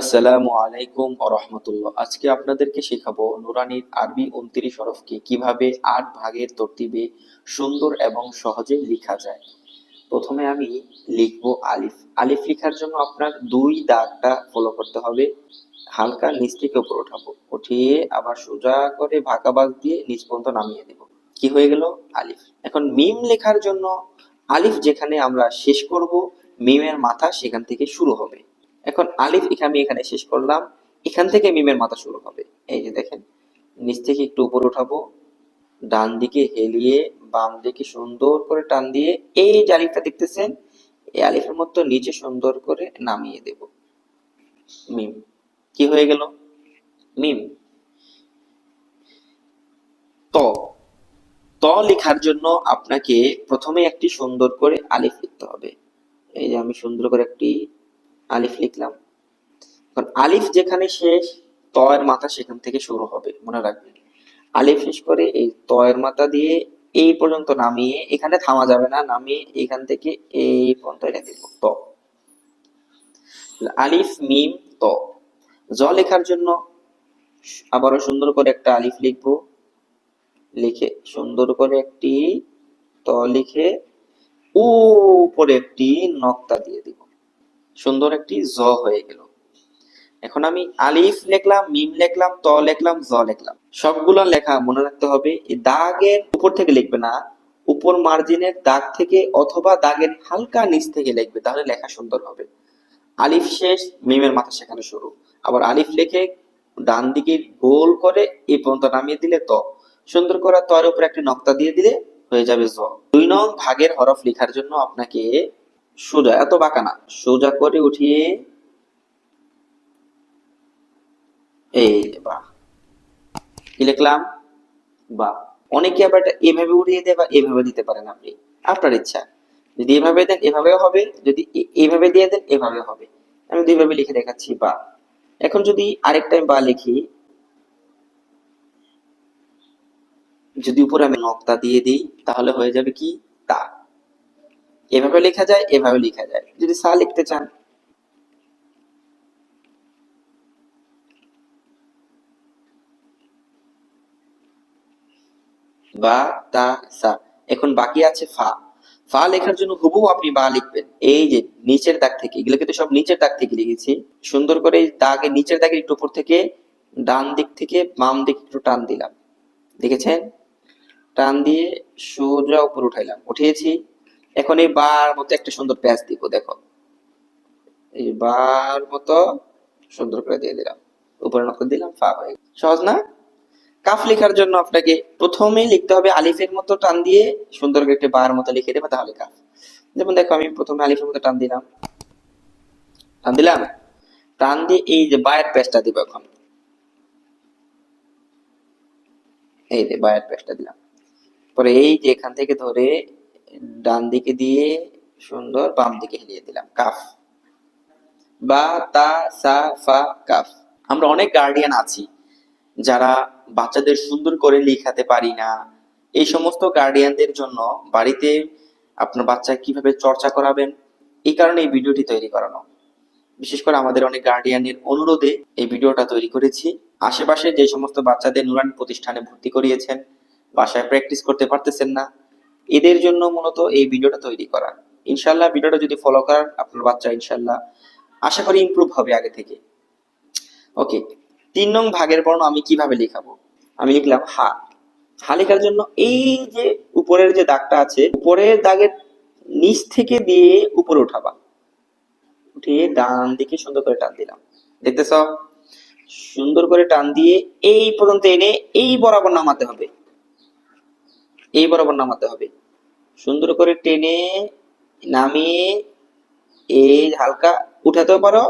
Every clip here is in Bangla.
আসসালামু আলাইকুম রহমতুল্লাহ। আজকে আপনাদেরকে শেখাবো নুরানির আরবি উনত্রিশ হরফকে কীভাবে আট ভাগের তরতিবে সুন্দর এবং সহজে লেখা যায়? প্রথমে আমি লিখব আলিফ। আলিফ লেখার জন্য আপনার দুই দাগটা ফলো করতে হবে। হালকা নিচ থেকে উপর উঠাবো উঠিয়ে আবার সোজা করে ভাকা বাগ দিয়ে নিচ পর্যন্ত নামিয়ে দেব। কি হয়ে গেল? আলিফ। এখন মিম লেখার জন্য আলিফ যেখানে আমরা শেষ করব, মিমের মাথা সেখান থেকে শুরু হবে। এখন আলিফ, এখানে আমি এখানে শেষ করলাম। এখান থেকে মিমের মাথা শুরু হবে। এই যে দেখেন, নিচ থেকে একটু উপর উঠাবো। ডান দিকে হেলিয়ে, বাম দিকে সুন্দর করে টান দিয়ে, এই যে আলিফটা দেখতেছেন, এই আলিফের মতো নিচে সুন্দর করে নামিয়ে দেব। মিম, কি হয়ে গেল? মিম, ত ত লেখার জন্য আপনাকে প্রথমে একটি সুন্দর করে আলিফ লিখতে হবে। এই যে আমি সুন্দর করে একটি আলিফ লিখলাম। এখন আলিফ যেখানে শেষ, তয়ের মাথা সেখান থেকে শুরু হবে, মনে রাখবেন। আলিফ শেষ করে এই তয়ের মাথা দিয়ে এই পর্যন্ত নামিয়ে এখানে থামা যাবে না, নামিয়ে এখান থেকে এই পর্যন্ত এটা দিব। ত। আলিফ, মিম, ত। জ লেখার জন্য আবারও সুন্দর করে একটা আলিফ লিখব। লিখে সুন্দর করে একটি ত লিখে উপরে একটি নক্তা দিয়ে সুন্দর একটি জ হয়ে গেল। এখন আমি আলিফ লিখলাম, মিম লিখলাম, ত লিখলাম, জ লিখলাম। সবগুলো লেখা মনে রাখতে হবে, এই দাগের উপর থেকে লিখবে না, উপর মার্জিনের দাগ থেকে অথবা দাগের হালকা নিচ থেকে লিখবে, তাহলে লেখা সুন্দর হবে। আলিফ শেষ, মিমের মাথা সেখানে শুরু। আবার আলিফ লিখে ডান দিকে গোল করে এই পর্যন্ত নামিয়ে দিলে ত। সুন্দর করে তর উপরে একটি নক্তা দিয়ে দিলে হয়ে যাবে জ। দুই নং ভাগের হরফ লেখার জন্য আপনাকে সোজা, এত বাঁকা না। সোজা করে উঠিয়ে এই বা, কি লিখলাম? বা, অনেকে আবার এটা এভাবে উঠিয়ে দেয় বা এভাবে দিতে পারেন আপনি। আপনার ইচ্ছা। যদি এভাবে দেন, এভাবেও হবে। যদি এভাবে দিয়ে দেন এভাবে হবে। আমি দুইভাবে লিখে দেখাচ্ছি, বা। এখন যদি আরেকটা আমি বা লিখি, যদি উপরে আমি নক্তা দিয়ে দিই, তাহলে হয়ে যাবে কি? এভাবে লেখা যায়, এভাবে লেখা যায়। যদি সা লিখতে চান। বা, তা, সা। এখন বাকি আছে ফা। ফা লেখার জন্য হুবহু আপনি বা লিখবেন। এই যে নিচের দাগ থেকে এগুলো কিন্তু সব নিচের দাগ থেকে লিখেছি। সুন্দর করে দাগে, নিচের দাগের একটু উপর থেকে ডান দিক থেকে বাম দিক একটু টান দিলাম। দেখেছেন? টান দিয়ে সোজা উপর উঠাইলাম। উঠিয়েছি। এখন এই বার মতো একটা সুন্দর প্যাচ দিব, দেখো। এই বার মতো সুন্দর করে দিয়ে দিলাম। উপরে নকল দিলাম, ফা হয়ে সহজ না? কাফ লেখার জন্য আপনাকে প্রথমেই লিখতে হবে আলিফের মতো টান দিয়ে সুন্দর করে একটা বার মতো লিখে দেবে, তাহলে কাফ। যেমন দেখো, আমি প্রথমে আলিফের মতো টান দিলাম। টান দিলাম? টান দিয়ে এই যে বায়ের পেজটা দিব এখন। এই যে বায়ের পেজটা দিলাম। পরে এই যে এখান থেকে ধরে ডান দিকে দিয়ে, সুন্দর বাম দিকে হেলিয়ে দিলাম, কাফ। বা, তা, সা, ফা, কাফ। আমরা অনেক গার্ডিয়ান আছি, যারা বাচ্চাদের সুন্দর করে লেখাতে পারি না। এই সমস্ত গার্ডিয়ানদের জন্য বাড়িতে আপনার বাচ্চা কীভাবে চর্চা করাবেন, এই কারণে এই ভিডিওটি তৈরি করানো। বিশেষ করে আমাদের অনেক গার্ডিয়ানের অনুরোধে এই ভিডিওটা তৈরি করেছি। আশেপাশে যে সমস্ত বাচ্চাদের নুরানি প্রতিষ্ঠানে ভর্তি করিয়েছেন, বাসায় প্র্যাকটিস করতে পারতেছেন না এদের জন্য মূলত এই ভিডিওটা তৈরি করা। ইনশাল্লাহ ভিডিওটা যদি ফলো করেন আপনার বাচ্চা ইনশাল্লাহ আশা করি ইমপ্রুভ হবে আগে থেকে। ওকে তিন নং ভাগের বর্ণ আমি কীভাবে লিখাবো? আমি লিখলাম হা। হা লেখার জন্য এই যে উপরের যে দাগটা আছে, উপরের দাগের নিচ থেকে দিয়ে উপরে উঠাবা। উঠিয়ে ডান দিকে সুন্দর করে টান দিলাম। দেখতেছ? সুন্দর করে টান দিয়ে এই পর্যন্ত এনে এই বরাবর নামাতে হবে। এই বরাবর নামাতে হবে। সুন্দর করে টেনে নামিয়ে এই হালকা উঠাতেও পারো,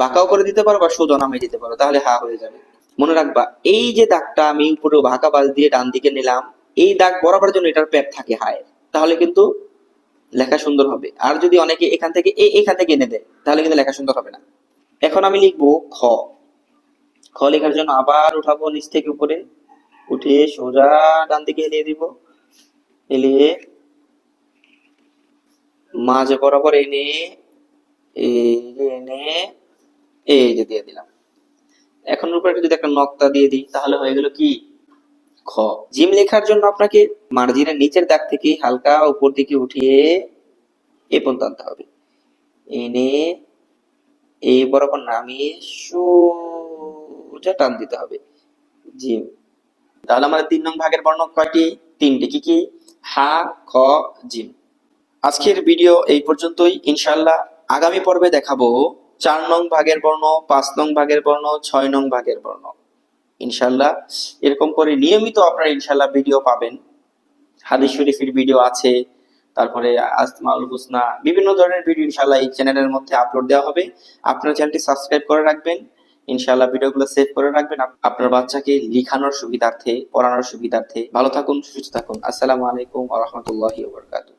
বাঁকাও করে দিতে পারো বা সোজা নামিয়ে দিতে পারো, তাহলে হা হয়ে যাবে। মনে রাখবা, এই যে দাগটা আমি উপরে বাঁকা বাজ দিয়ে ডান দিকে নিলাম, এই দাগ বরাবর জন্য এটার প্যাট থাকে হায় তাহলে কিন্তু লেখা সুন্দর হবে। আর যদি অনেকে এখান থেকে এখান থেকে এনে দেয়, তাহলে কিন্তু লেখা সুন্দর হবে না। এখন আমি লিখব খ। খ লেখার জন্য আবার উঠাবো নিচ থেকে উপরে, উঠে সোজা ডান দিকে এলিয়ে দিব এলিয়ে মাঝে বরাবর এনে এনে এই যে দিয়ে দিলাম। এখন উপরে যদি একটা নক্তা দিয়ে দিই, তাহলে হয়ে গেল কি? খ। জিম লেখার জন্য আপনাকে মার্জিনের নিচের দাগ থেকে হালকা উপর দিকে উঠিয়ে এ পর্যন্ত আনতে হবে। এনে এই বরাবর নামিয়ে সোজা টান দিতে হবে। জিম। তাহলে আমাদের তিন নং ভাগের বর্ণ কয়টি? তিনটি কি কি? হা, খ, জিম। আজকের ভিডিও এই পর্যন্তই। ইনশাল্লাহ আগামী পর্বে দেখাবো চার নং ভাগের বর্ণ, পাঁচ নং ভাগের বর্ণ, ছয় নং ভাগের বর্ণ। ইনশাল্লাহ এরকম করে নিয়মিত আপনারা ইনশাল্লাহ ভিডিও পাবেন। হাদিস শরীফের ভিডিও আছে, তারপরে আসমাউল হুসনা, বিভিন্ন ধরনের ভিডিও ইনশাল্লাহ এই চ্যানেলের মধ্যে আপলোড দেওয়া হবে। আপনার চ্যানেলটি সাবস্ক্রাইব করে রাখবেন। ইনশাল্লাহ ভিডিওগুলো সেভ করে রাখবেন। আপনার বাচ্চাকে লিখানোর সুবিধার্থে, পড়ানোর সুবিধার্থে। ভালো থাকুন, সুস্থ থাকুন। আসসালামু আলাইকুম ওয়া রাহমাতুল্লাহি ওয়া বারাকাতুহু।